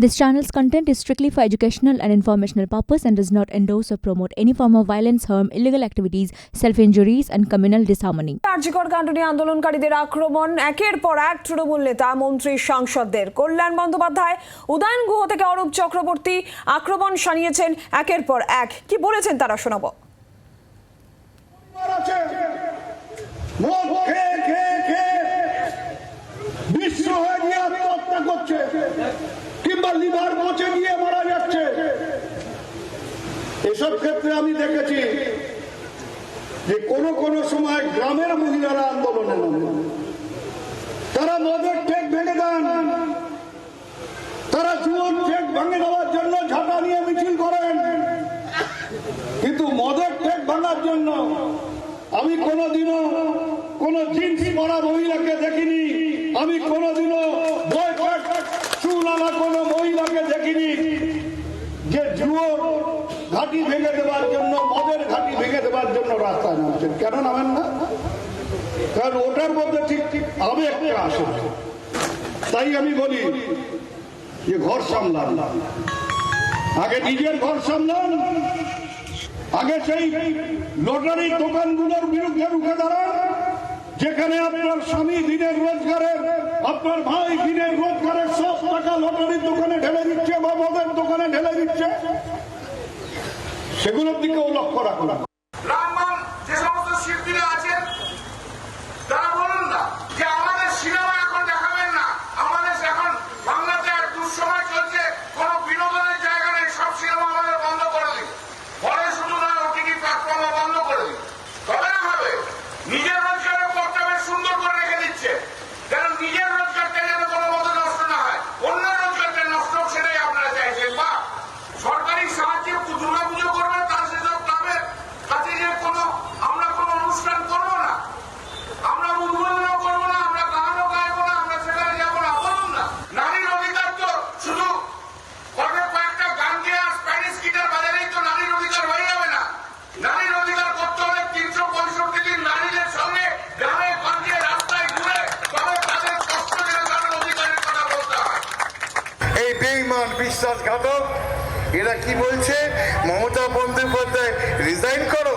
This channel's content is strictly for educational and informational purpose and does not endorse or promote any form of violence, harm, illegal activities, self-injuries and communal disharmony. কার্যকর কাণ্ড নিয়ে আন্দোলনকারীদের আক্রমণ একের পর এক তৃণমূল নেতা মন্ত্রী সাংসদদের কল্যাণ বন্দ্যোপাধ্যায় উদয়ন গুহ থেকে অরূপ চক্রবর্তী আক্রমণ সানিয়েছেন একের পর এক কি বলেছেন তারা শোনাবো এসব ক্ষেত্রে আমি দেখেছি যে কোন কোন সময় গ্রামের মহিলারা আন্দোলনে তারা মদের ঠেক ভেঙে দেন। তারা জুয়োর ঠেক ভেঙে দেওয়ার জন্য ঝাঁটা নিয়ে মিছিল করেন। কিন্তু মদের ঠেক ভাঙার জন্য আমি কোনোদিনও কোন জিন্স পরা মহিলাকে দেখিনি। আমি কোনোদিনও বয়কট চুল আনা কোন মহিলাকে দেখিনি। যে জুয়োর ঘাটি ভেঙে দেওয়ার জন্য, মদের ঘাটি ভেঙে দেওয়ার জন্য রাস্তায় নামছেন। কেন নামেন না? কারণ ওটার মধ্যে ঠিক ঠিক আবেগটা আসে তাই আমি বলি যে ঘর সামলান। আগে নিজের ঘর সামলান। আগে সেই লটারির দোকানগুলোর বিরুদ্ধে রুখে দাঁড়ান, যেখানে আপনার স্বামী দিনের রোজগারের, আপনার ভাই দিনের রোজগারের সব টাকা লটারির দোকানে ঢেলে দিচ্ছে বা মদের দোকানে ঢেলে দিচ্ছে সেগুলোর দিকেও লক্ষ্য রাখুন বেইমান বিশ্বাসঘাতক। এরা কি বলছে? মমতা বন্দ্যোপাধ্যায় রিজাইন করো।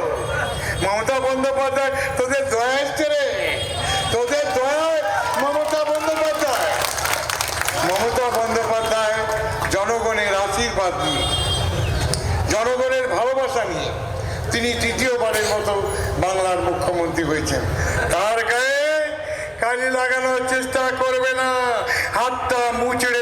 মমতা বন্দ্যোপাধ্যায়, তোদের দয়া এসছে রে। তোদের দয়ায় মমতা বন্দ্যোপাধ্যায়। মমতা বন্দ্যোপাধ্যায় জনগণের আশীর্বাদ নিয়ে, জনগণের ভালোবাসা নিয়ে তিনি তৃতীয়বারের মতো বাংলার মুখ্যমন্ত্রী হয়েছেন। তার গায়ে কালি লাগানোর চেষ্টা করবে না, হাতটা মুচড়ে